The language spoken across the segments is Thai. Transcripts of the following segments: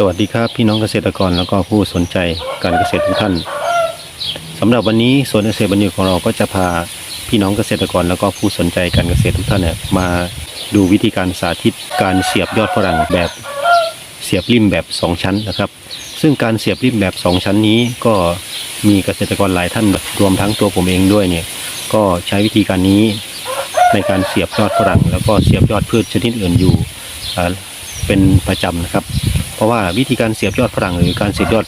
สวัสดีครับพี่น้องเกษตรกรแล้วก็ผู้สนใจการเกษตรทุกท่านสำหรับวันนี้สวนเกษตรบันยูของเราก็จะพาพี่น้องเกษตรกรแล้วก็ผู้สนใจการเกษตรทุกท่านเนี่ยมาดูวิธีการสาธิตการเสียบยอดฝรั่งแบบเสียบริมแบบ 2 ชั้นนะครับ ซึ่งการเสียบริมแบบ 2 ชั้นนี้ก็มีเกษตรกรหลายท่านรวมทั้งตัวผมเองด้วยเนี่ยก็ใช้วิธีการนี้ในการเสียบยอดฝรั่ง แล้วก็เสียบยอดพืชชนิดอื่นอยู่เป็นประจำนะครับ เพราะว่าวิธีการเสียบยอดฝรั่งหรือการเสียบยอด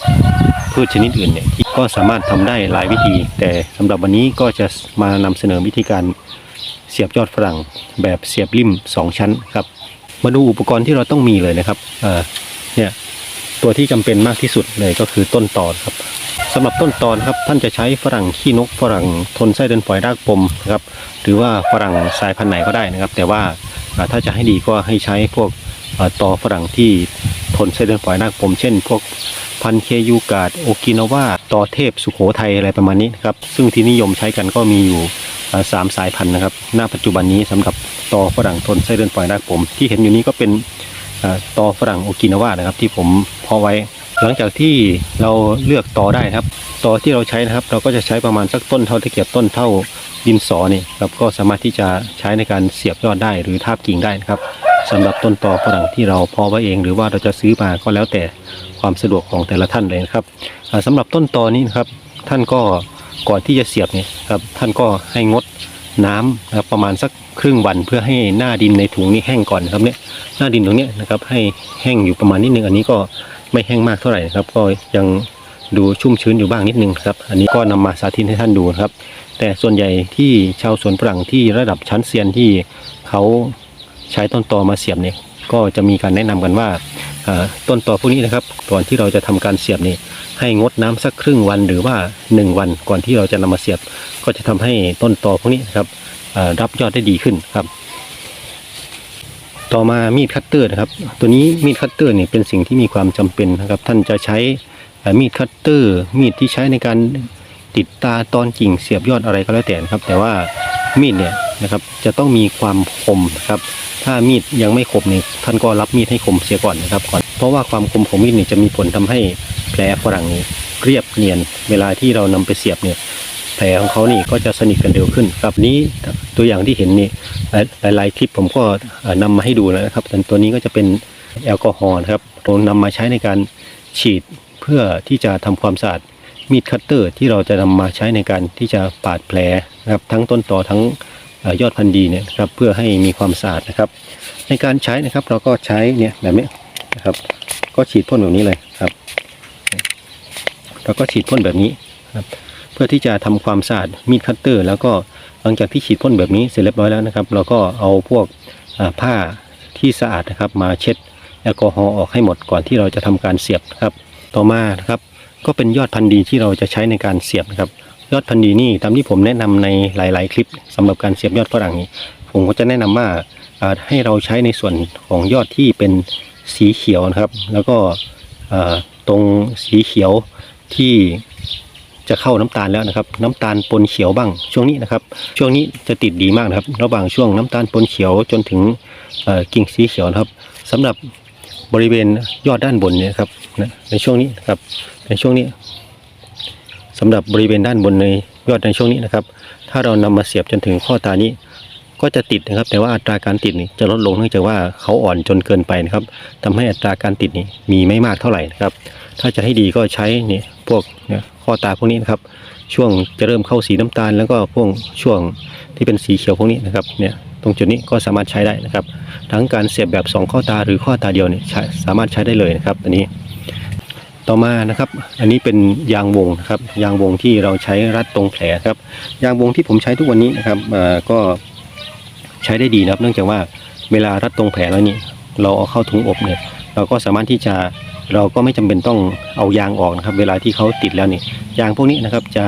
พืชชนิดอื่นเนี่ยก็สามารถทำได้หลายวิธี แต่สำหรับวันนี้ก็จะมานำเสนอวิธีการเสียบยอดฝรั่งแบบเสียบริมสองชั้นครับ มาดูอุปกรณ์ที่เราต้องมีเลยนะครับเนี่ยตัวที่จำเป็นมากที่สุดเลยก็คือต้นตอครับสำหรับต้นตอนครับท่านจะใช้ฝรั่งขี้นกฝรั่งทนไส้เดินฝอยรากปมนะครับหรือว่าฝรั่งสายพันธุ์ไหนก็ได้นะครับ แต่ว่าถ้าจะให้ดีก็ให้ใช้พวกตอฝรั่งที่ ทนไส้เดือนฝอยรากปมเช่น พวกพันเคยูกาดโอกินาวาตอเทพสุโขทัยอะไรประมาณนี้นครับซึ่งที่นิยมใช้กันก็มีอยู่สามสายพันธุ์นะครับหน้าปัจจุบันนี้สำหรับตอฝรั่งทนไส้เดือนฝอยรากปมที่เห็นอยู่นี้ก็เป็นเอ่อตอฝรั่งโอกินาวานะครับ ที่ผมเพาะไว้ หลังจากที่เราเลือกตอได้ครับตอที่เราใช้นะครับ เราก็จะใช้ประมาณสักต้นเท่าตะเกียบต้นเท่าดินสอนี่ครับก็สามารถที่จะใช้ในการเสียบยอดได้หรือทาบกิ่งได้นะครับ สำหรับต้นตอฝรั่งที่เราเพาะไว้เอง หรือว่าเราจะซื้อมาก็แล้วแต่ความสะดวกของแต่ละท่านเลยนะครับอ่าสำหรับต้นตอนี้นะครับ ท่านก็ก่อนที่จะเสียบเนี่ยครับท่านก็ให้งดน้ำนะครับประมาณสักครึ่งวันเพื่อให้หน้าดินในถุงนี้แห้งก่อนนะครับเนี่ยหน้าดินตรงนี้นะครับให้แห้งอยู่ประมาณนิดนึงอันนี้ก็ไม่แห้งมากเท่าไหร่นะครับ ก็ยังดูชุ่มชื้นอยู่บ้างนิดนึงครับ อันนี้ก็นำมาสาธิตให้ท่านดูครับ แต่ส่วนใหญ่ที่ชาวสวนฝรั่งที่ระดับชั้นเซียนที่เขา ใช้ต้นตอมาเสียบเนี่ยก็จะมีการแนะนำกันว่าต้นตอพวกนี้นะครับ ก่อนที่เราจะทำการเสียบนี่ให้งดน้ำสักครึ่งวันหรือว่า 1 วันก่อนที่เราจะนำมาเสียบ ก็จะทำให้ต้นตอพวกนี้นะครับรับยอดได้ดีขึ้นครับ ต่อมามีดคัตเตอร์นะครับ ตัวนี้มีดคัตเตอร์เนี่ยเป็นสิ่งที่มีความจำเป็นนะครับ ท่านจะใช้มีดคัตเตอร์ มีดที่ใช้ในการติดตาตอนกิ่งเสียบยอดอะไรก็แล้วแต่นะครับ แต่ว่า มีดเนี่ยนะครับ จะต้องมีความคมครับ ถ้ามีดยังไม่คมเนี่ยท่านก็รับมีดให้คมเสียก่อนนะครับก่อนเพราะว่าความคมของมีดเนี่ยจะมีผลทำให้แผลฝรั่งนี้เรียบเนียน เวลาที่เรานำไปเสียบเนี่ยแผลของเขานี่ก็จะสนิทกันเร็วขึ้นครับนี้ตัวอย่างที่เห็นนี่หลายหลายๆคลิปผมก็เอ่อนำมาให้ดูแล้วนะครับแต่ตัวนี้ก็จะเป็นแอลกอฮอล์นะครับเรานำมาใช้ในการฉีดเพื่อที่จะทำความสะอาด มีดคัตเตอร์ที่เราจะนำมาใช้ในการที่จะปาดแผลนะครับทั้งต้นตอทั้งยอดพันธุ์ดีเนี่ยนะครับเพื่อให้มีความสะอาดนะครับ ในการใช้นะครับเราก็ใช้เนี่ยแบบนี้นะครับ ก็ฉีดพ่นแบบนี้เลยครับเราก็ฉีดพ่นแบบนี้ครับเพื่อที่จะทำความสะอาดมีดคัตเตอร์ แล้วก็หลังจากที่ฉีดพ่นแบบนี้เสร็จเรียบร้อยแล้วนะครับ เราก็เอาพวกผ้าที่สะอาดนะครับ มาเช็ดแอลกอฮอล์ออกให้หมดก่อนที่เราจะทำการเสียบครับ ต่อมานะครับ ก็เป็นยอดพันธุ์ดีที่เราจะใช้ในการเสียบนะครับ ยอดพันธุ์ดีนี่ตามที่ผมแนะนำในหลาย ๆ คลิปสำหรับการเสียบยอดฝรั่งนี้ ผมก็จะแนะนำว่าอ่าให้เราใช้ในส่วนของยอดที่เป็นสีเขียวนะครับ แล้วก็ตรงสีเขียวที่จะเข้าน้ำตาลแล้วนะครับ น้ำตาลปนเขียวบ้าง ช่วงนี้นะครับ ช่วงนี้จะติดดีมากนะครับ ระหว่างช่วงน้ำตาลปนเขียวจนถึงกิ่งสีเขียวนะครับสำหรับ บริเวณยอดด้านบนเนี่ยครับนะในช่วงนี้นะครับในช่วงนี้สำหรับบริเวณด้านบนในยอดในช่วงนี้นะครับ ถ้าเรานำมาเสียบจนถึงข้อตานี้ ก็จะติดนะครับ แต่ว่าอัตราการติดนี่จะลดลงเนื่องจากว่าเขาอ่อนจนเกินไปนะครับทำให้อัตราการติดนี่มีไม่มากเท่าไหร่นะครับ ถ้าจะให้ดีก็ใช้นี่พวกข้อตาพวกนี้นะครับ ช่วงจะเริ่มเข้าสีน้ำตาล แล้วก็พวกช่วงที่เป็นสีเขียวพวกนี้นะครับเนี่ย ตรงจุดนี้ก็สามารถใช้ได้นะครับ ทั้งการเสียบแบบสองข้อตาหรือข้อตาเดียวเนี่ยสามารถใช้ได้เลยนะครับอันนี้ต่อมานะครับ อันนี้เป็นยางวงนะครับ ยางวงที่เราใช้รัดตรงแผลครับ ยางวงที่ผมใช้ทุกวันนี้นะครับก็ใช้ได้ดีนะครับ เนื่องจากว่าเวลารัดตรงแผลแล้วนี่เราเอาเข้าถุงอบเนี่ยเราก็สามารถที่จะเราก็ไม่จำเป็นต้องเอายางออกนะครับ เวลาที่เขาติดแล้วนี่ยางพวกนี้นะครับจะ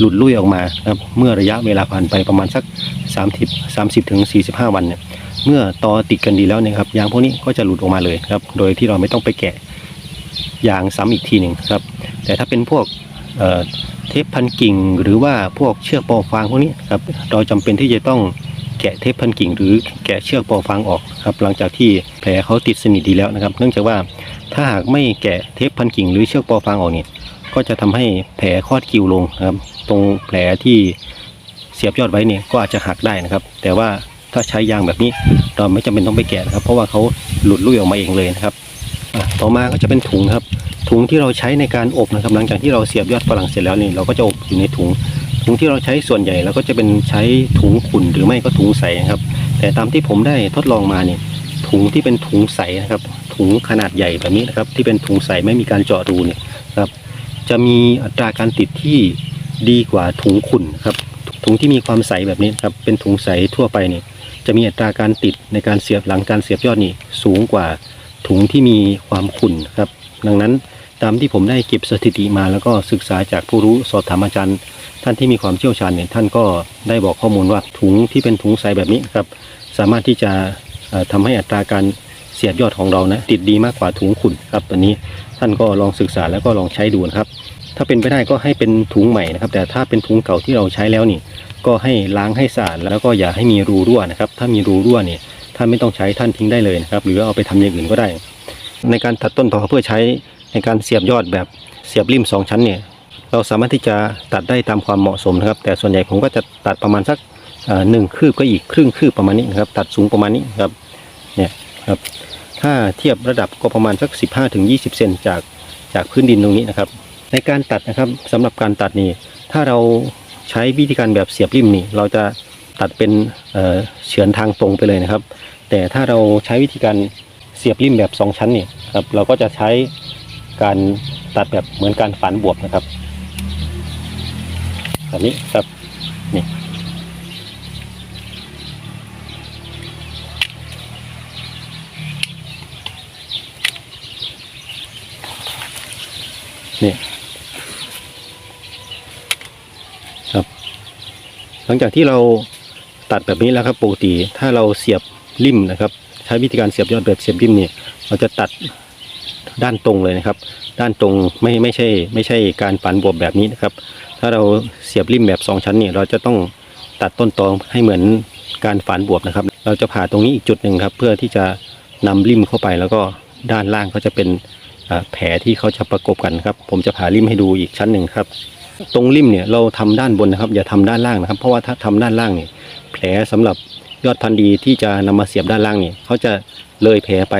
หลุดลุ่ยออกมาครับเมื่อระยะเวลาผ่านไปประมาณสัก 30 30ถึง45 วันเนี่ยเมื่อตอติดกันดีแล้วเนี่ยครับยางพวกนี้ก็จะหลุดออกมาเลยครับ โดยที่เราไม่ต้องไปแกะยางซ้ำอีกทีหนึ่งครับ แต่ถ้าเป็นพวกเเทปพันกิ่ง หรือว่าพวกเชือกปอฟางพวกนี้ครับเราจำเป็นที่จะต้องแกะเทปพันกิ่ง หรือแกะเชือกปอฟางออกครับ หลังจากที่แผลเขาติดสนิทดีแล้วนะครับ เนื่องจากว่าถ้าหากไม่แกะเทปพันกิ่งหรือเชือกปอฟางออกเนี่ย ก็จะทำให้แผลคลอดคิวลงนะครับ ตรงแผลที่เสียบยอดไว้เนี่ยก็อาจจะหักได้นะครับ แต่ว่าถ้าใช้ยางแบบนี้เราไม่จำเป็นต้องไปแกะนะครับ เพราะว่าเขาหลุดลุ่ยออกมาเองเลยนะครับต่อมาก็จะเป็นถุงครับ ถุงที่เราใช้ในการอบนะครับ หลังจากที่เราเสียบยอดฝรั่งเสร็จแล้วนี่เราก็จะอบอยู่ในถุง ถุงที่เราใช้ส่วนใหญ่เราก็จะเป็นใช้ถุงขุ่นหรือไม่ก็ถุงใสครับ แต่ตามที่ผมได้ทดลองมาเนี่ยถุงที่เป็นถุงใสนะครับ ถุงขนาดใหญ่แบบนี้นะครับ ที่เป็นถุงใสไม่มีการเจาะรูเนี่ยครับ จะมีอัตราการติดที่ดีกว่าถุงขุ่นครับถุงที่มีความใสแบบนี้ครับเป็นถุงใสทั่วไปเนี่ยจะมีอัตราการติดในการเสียบหลังการเสียบยอดนี่สูงกว่าถุงที่มีความขุ่นครับ ดังนั้นตามที่ผมได้เก็บสถิติมาแล้วก็ศึกษาจากผู้รู้สอบถามอาจารย์ ท่านที่มีความเชี่ยวชาญเนี่ยท่านก็ได้บอกข้อมูลว่าถุงที่เป็นถุงใสแบบนี้ครับ สามารถที่จะเอ่อทำให้อัตราการ เสียบยอดของเรานะ ติดดีมากกว่าถุงขุ่นครับตัวนี้ท่านก็ลองศึกษาแล้วก็ลองใช้ดูนะครับ ถ้าเป็นไปได้ก็ให้เป็นถุงใหม่นะครับ แต่ถ้าเป็นถุงเก่าที่เราใช้แล้วนี่ ก็ให้ล้างให้สะอาดแล้วก็อย่าให้มีรูรั่วนะครับ ถ้ามีรูรั่วเนี่ยท่านไม่ต้องใช้ท่านทิ้งได้เลยนะครับ หรือเอาไปทำอย่างอื่นก็ได้ ในการตัดต้นตอเพื่อใช้ในการเสียบยอดแบบเสียบริมสองชั้นเนี่ยเราสามารถที่จะตัดได้ตามความเหมาะสมนะครับ แต่ส่วนใหญ่ผมก็จะตัดประมาณสักหนึ่งคืบก็อีกครึ่งคืบประมาณนี้นะครับ ตัดสูงประมาณนี้ครับเนี่ยครับ ถ้าเทียบระดับก็ประมาณสัก 15-20ถึง20 เซนจากจากพื้นดินตรงนี้นะครับ ในการตัดนะครับสำหรับการตัดนี่ถ้าเราใช้วิธีการแบบเสียบริมนี่ เราจะตัดเป็นเฉือนทางตรงไปเลยนะครับ แต่ถ้าเราใช้วิธีการเสียบริมแบบสองชั้นนี่ครับเราก็จะใช้การตัดแบบเหมือนการฝันบวบนะครับแบบนี้ครับนี่ นี่ครับ หลังจากที่เราตัดแบบนี้แล้วครับปกติถ้าเราเสียบริมนะครับ ใช้วิธีการเสียบยอดแบบเสียบริมเนี่ยเราจะตัดด้านตรงเลยนะครับ ด้านตรงไม่ไม่ใช่ ไม่ใช่การฝันบวบแบบนี้นะครับ ถ้าเราเสียบริมแบบสองชั้นเนี่ยเราจะต้องตัดต้นตอให้เหมือนการฝานบวบนะครับ เราจะผ่าตรงนี้อีกจุดหนึ่งครับ เพื่อที่จะนำริมเข้าไปแล้วก็ด้านล่างก็จะเป็น แผลที่เขาจะประกบกันครับ ผมจะผ่าริมให้ดูอีกชั้นหนึ่งครับ ตรงริมเนี่ยเราทำด้านบนนะครับ อย่าทำด้านล่างนะครับ เพราะว่าถ้าทำด้านล่างเนี่ย แผลสำหรับยอดพันธุ์ดีที่จะนำมาเสียบด้านล่างเนี่ยเขาจะเลยแผลไป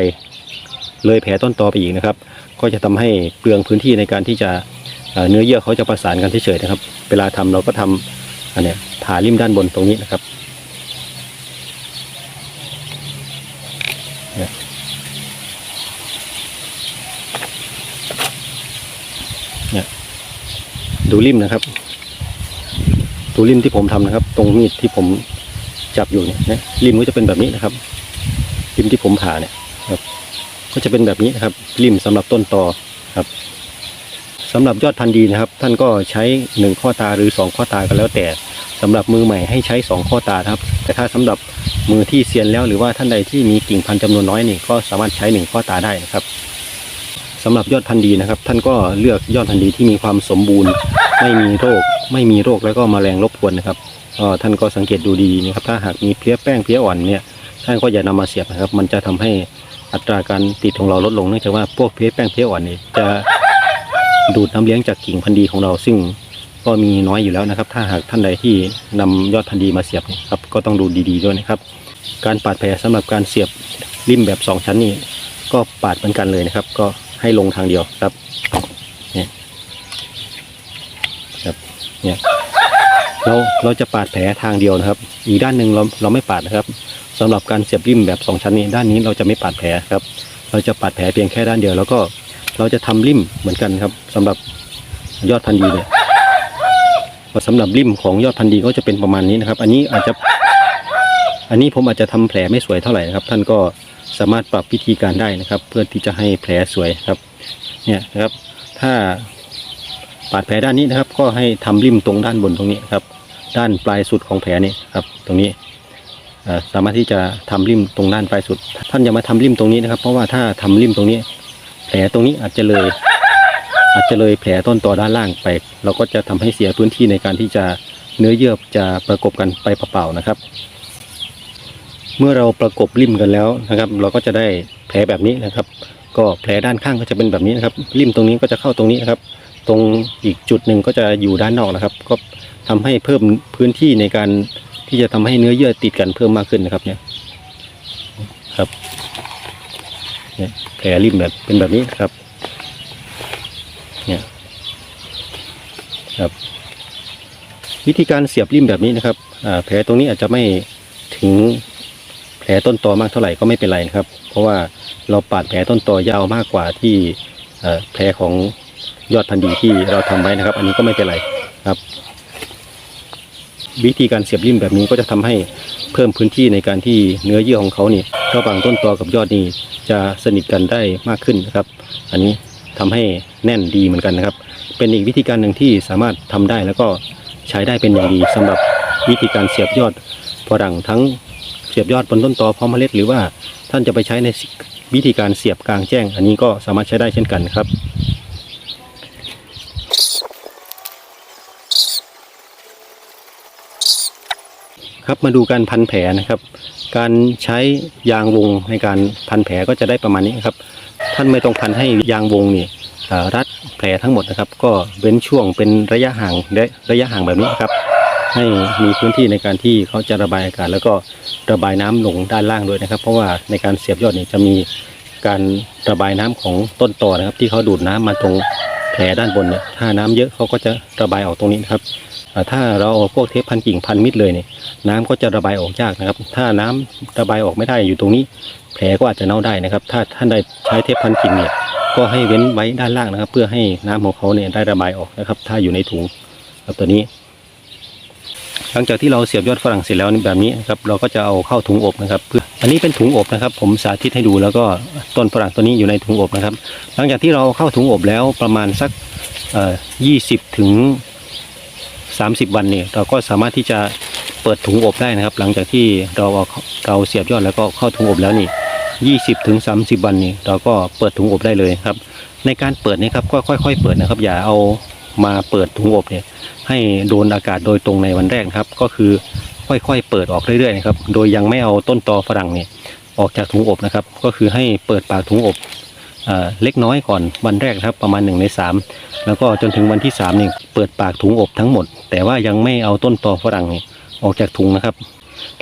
เลยแผลต้นตอไปอีกนะครับ ก็จะทำให้เปลืองพื้นที่ในการที่จะเนื้อเยื่อเขาจะประสานกันเฉยๆนะครับ เวลาทำเราก็ทำอันเนี้ยผ่าริมด้านบนตรงนี้นะครับเนี่ยเนี่ย ดูริมนะครับ ดูริมที่ผมทำนะครับ ตรงมีดที่ผมจับอยู่เนี่ยนะริมก็จะเป็นแบบนี้นะครับ ริมที่ผมผ่าเนี่ยครับ ก็จะเป็นแบบนี้นะครับ ริมสำหรับต้นตอครับสำหรับยอดพันธุ์ดีนะครับ ท่านก็ใช้หนึ่งข้อตาหรือสองข้อตากันแล้วแต่สำหรับมือใหม่ให้ใช้สองข้อตาครับ แต่ถ้าสำหรับมือที่เซียนแล้วหรือว่าท่านใดที่มีกิ่งพันธุ์จำนวนน้อยนี่ก็สามารถใช้หนึ่งข้อตาได้นะครับ สำหรับยอดพันธุ์ดีนะครับ ท่านก็เลือกยอดพันธุ์ดีที่มีความสมบูรณ์ ไม่มีโรค ไม่มีโรคแล้วก็แมลงรบกวนนะครับก็ท่านก็สังเกตดูดีนะครับ ถ้าหากมีเพลี้ยแป้งเพลี้ยอ่อนเนี่ยท่านก็อย่านำมาเสียบนะครับ มันจะทำให้อัตราการติดของเราลดลงเนื่องจากว่าพวกเพลี้ยแป้งเพลี้ยอ่อนเนี่ยจะดูดน้ำเลี้ยงจากกิ่งพันธุ์ดีของเรา ซึ่งก็มีน้อยอยู่แล้วนะครับ ถ้าหากท่านใดที่นำยอดพันธุ์ดีมาเสียบนะครับก็ต้องดูดีๆด้วยนะครับ การปาดแผลสำหรับการเสียบริมแบบสองชั้นนี่ก็ปาดเหมือนกันเลยนะครับ ก็ ให้ลงทางเดียวครับเนี่ยครับเนี่ยเราเราจะปาดแผลทางเดียวนะครับ อีกด้านหนึ่งเราเราไม่ปาดนะครับสำหรับการเสียบริมแบบสองชั้นนี้ ด้านนี้เราจะไม่ปาดแผลครับ เราจะปาดแผลเพียงแค่ด้านเดียว แล้วก็เราจะทำริมเหมือนกันครับสำหรับยอดพันธุ์ดีเนี่ยสำหรับริมของยอดพันธุ์ดีก็จะเป็นประมาณนี้นะครับ อันนี้อาจจะ อันนี้ผมอาจจะทำแผลไม่สวยเท่าไหร่นะครับ ท่านก็ สามารถปรับวิธีการได้นะครับ เพื่อที่จะให้แผลสวยครับ เนี่ยนะครับ ถ้าปาดแผลด้านนี้นะครับ ก็ให้ทำริมตรงด้านบนตรงนี้ครับ ด้านปลายสุดของแผลนี่ครับ ตรงนี้สามารถที่จะทำริมตรงด้านปลายสุด ท่านอย่ามาทำริมตรงนี้นะครับ เพราะว่าถ้าทำริมตรงนี้ แผลตรงนี้อาจจะเลย อาจจะเลยแผลต้นต่อด้านล่างไป เราก็จะทำให้เสียพื้นที่ในการที่จะเนื้อเยื่อจะประกบกันไปเปล่าๆนะครับ เมื่อเราประกบริมกันแล้วนะครับ เราก็จะได้แผลแบบนี้นะครับ ก็แผลด้านข้างก็จะเป็นแบบนี้นะครับริมตรงนี้ก็จะเข้าตรงนี้นะครับ ตรงอีกจุดหนึ่งก็จะอยู่ด้านนอกนะครับ ก็ทำให้เพิ่มพื้นที่ในการที่จะทำให้เนื้อเยื่อติดกันเพิ่มมากขึ้นนะครับเนี่ยครับเนี่ยแผลริมแบบเป็นแบบนี้ครับเนี่ยครับวิธีการเสียบริมแบบนี้นะครับแผลตรงนี้อาจจะไม่ถึง ลต้นตอมากเท่าไหร่ก็ไม่เป็นไรนะครับ เพราะว่าเราปาดแผลต้นตอยาวมากกว่าที่แผลของยอดพันธุ์ดีที่เราทำไว้นะครับ อันนี้ก็ไม่เป็นไรครับ วิธีการเสียบริมแบบนี้ก็จะทำให้เพิ่มพื้นที่ในการที่เนื้อเยื่อของเขาเนี่ยระหว่างต้นตอกับยอดนี่จะสนิทกันได้มากขึ้นนะครับ อันนี้ทำให้แน่นดีเหมือนกันนะครับ เป็นอีกวิธีการหนึ่งที่สามารถทำได้แล้วก็ใช้ได้เป็นอย่างดีสำหรับวิธีการเสียบยอดฝรั่งทั้ง เสียบยอดบนต้นตอพร้อมเมล็ด หรือว่าท่านจะไปใช้ในวิธีการเสียบกลางแจ้ง อันนี้ก็สามารถใช้ได้เช่นกันครับครับมาดูการพันแผลนะครับ การใช้ยางวงในการพันแผลก็จะได้ประมาณนี้ครับ ท่านไม่ต้องพันให้ยางวงนี่รัดแผลทั้งหมดนะครับ ก็เว้นช่วงเป็นระยะห่างและระยะห่างแบบนี้ครับ ให้มีพื้นที่ในการที่เขาจะระบายอากาศ แล้วก็ระบายน้ำลงด้านล่างด้วยนะครับ เพราะว่าในการเสียบยอดนี่จะมีการระบายน้ำของต้นตอนะครับ ที่เขาดูดน้ำมาตรงแผลด้านบนเนี่ยถ้าน้ำเยอะเขาก็จะระบายออกตรงนี้นะครับอ่ถ้าเราเอาพวกเทปพันกิ่งพันมิดเลยเนี่ยน้ำก็จะระบายออกยากนะครับ ถ้าน้ำระบายออกไม่ได้อยู่ตรงนี้ แผลก็อาจจะเน่าได้นะครับ ถ้าท่านใดใช้เทปพันกิ่งเนี่ยก็ให้เว้นไว้ด้านล่างนะครับ เพื่อให้น้ำของเขาเนี่ยได้ระบายออกนะครับ ถ้าอยู่ในถุงครับตัวนี้ หลังจากที่เราเสียบยอดฝรั่งเสร็จแล้วนี่แบบนี้ครับเราก็จะเอาเข้าถุงอบนะครับออันนี้เป็นถุงอบนะครับ ผมสาธิตให้ดูแล้วก็ต้นฝรั่งตัวนี้อยู่ในถุงอบนะครับ หลังจากที่เราเข้าถุงอบแล้วประมาณสักยี่สิบถึงสามสิบวันเนี่ยเราก็สามารถที่จะเปิดถุงอบได้นะครับ หลังจากที่เราเอาเราเสียบยอดแล้วก็เข้าถุงอบแล้วนี่ยี่สิบถึงสามสิบวันนี่เราก็เปิดถุงอบได้เลยครับ ในการเปิดนี่ครับก็ค่อย ๆ เปิดนะครับ อย่าเอา มาเปิดถุงอบเนี่ยให้โดนอากาศโดยตรงในวันแรกครับ ก็คือค่อยๆเปิดออกเรื่อยๆนะครับโดยยังไม่เอาต้นตอฝรั่งเนี่ยออกจากถุงอบนะครับ ก็คือให้เปิดปากถุงอบอ่าเล็กน้อยก่อนวันแรกครับประมาณหนึ่งในสามแล้วก็จนถึงวันที่สามเนี่ยเปิดปากถุงอบทั้งหมด แต่ว่ายังไม่เอาต้นตอฝรั่งเนี่ยออกจากถุงนะครับ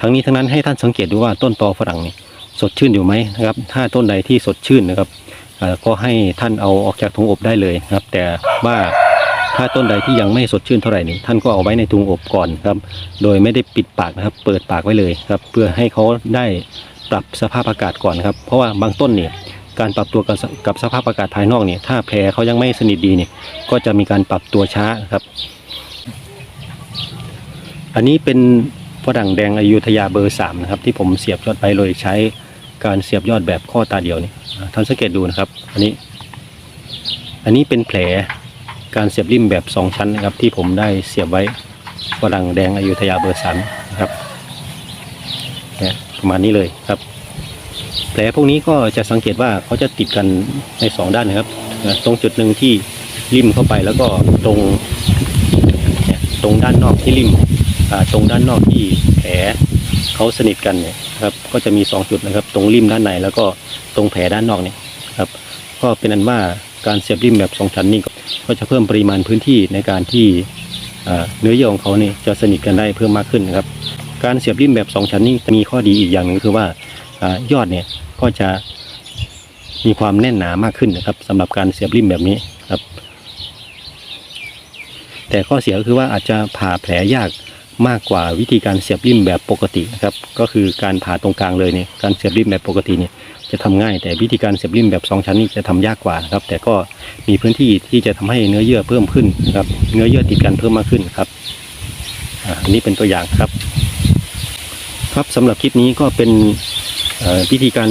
ทั้งนี้ทั้งนั้นให้ท่านสังเกตดูว่าต้นตอฝรั่งเนี่ยสดชื่นอยู่ไหมนะครับ ถ้าต้นใดที่สดชื่นนะครับก็ให้ท่านเอาออกจากถุงอบได้เลยนะครับ แต่ว่า ถ้าต้นใดที่ยังไม่สดชื่นเท่าไหร่นี่ท่านก็เอาไว้ในถุงอบก่อนครับ โดยไม่ได้ปิดปากนะครับ เปิดปากไว้เลยครับ เพื่อให้เขาได้ปรับสภาพอากาศก่อนครับ เพราะว่าบางต้นเนี่ยการปรับตัวกับสภาพอากาศภายนอกเนี่ยถ้าแผลเขายังไม่สนิทดีเนี่ยก็จะมีการปรับตัวช้าครับ อันนี้เป็นฝรั่งแดงอยุธยาเบอร์สามนะครับ ที่ผมเสียบยอดไปโดยใช้การเสียบยอดแบบข้อตาเดียวนี่ท่านสังเกตดูนะครับ อันนี้ อันนี้เป็นแผล การเสียบริมแบบสองชั้นนะครับ ที่ผมได้เสียบไว้ฝรั่งแดงอยุธยาเบอร์สันนะครับเนี่ยประมาณนี้เลยครับแผลพวกนี้ก็จะสังเกตว่าเขาจะติดกันในสองด้านนะครับ ตรงจุดหนึ่งที่ริมเข้าไปแล้วก็ตรงตรงด้านนอกที่ริมตรงด้านนอกที่แผลเขาสนิทกันเนี่ยครับก็จะมีสองจุดนะครับ ตรงริมด้านในแล้วก็ตรงแผลด้านนอกเนี่ยครับก็เป็นอันว่าการเสียบริมแบบสองชั้นนี่ก็ ก็จะเพิ่มปริมาณพื้นที่ในการที่เนื้อเยื่อของเขาเนี่ยจะสนิทกันได้เพิ่มมากขึ้นนะครับ การเสียบริมแบบสองชั้นนี่มีข้อดีอีกอย่างหนึ่งคือว่าอยอดเนี่ยก็จะมีความแน่นหนามากขึ้นนะครับสำหรับการเสียบริมแบบนี้ครับ แต่ข้อเสียก็คือว่าอาจจะผ่าแผลยากมากกว่าวิธีการเสียบริมแบบปกตินะครับ ก็คือการผ่าตรงกลางเลยเนี่ยการเสียบริมแบบปกติเนี่ย จะทำง่าย แต่วิธีการเสียบริมแบบสองชั้นนี่จะทำยากกว่านะครับ แต่ก็มีพื้นที่ที่จะทำให้เนื้อเยื่อเพิ่มขึ้นนะครับ เนื้อเยื่อติดกันเพิ่มมากขึ้นครับอ่าอันนี้เป็นตัวอย่างครับ ครับสำหรับคลิปนี้ก็เป็นอ่อวิธีการ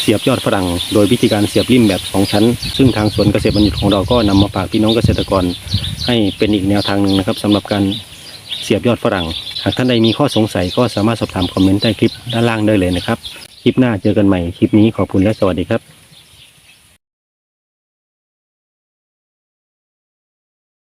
เสียบยอดฝรั่ง โดยวิธีการเสียบริมแบบสองชั้น ซึ่งทางสวนเกษตรบัณฑิตของเราก็นำมาฝากพี่น้องเกษตรกร ให้เป็นอีกแนวทางหนึ่งนะครับสำหรับการเสียบยอดฝรั่ง หากท่านใดมีข้อสงสัยก็สามารถสอบถามคอมเมนต์ใต้คลิปด้านล่างได้เลยนะครับ คลิปหน้าเจอกันใหม่ คลิปนี้ขอบคุณและสวัสดีครับ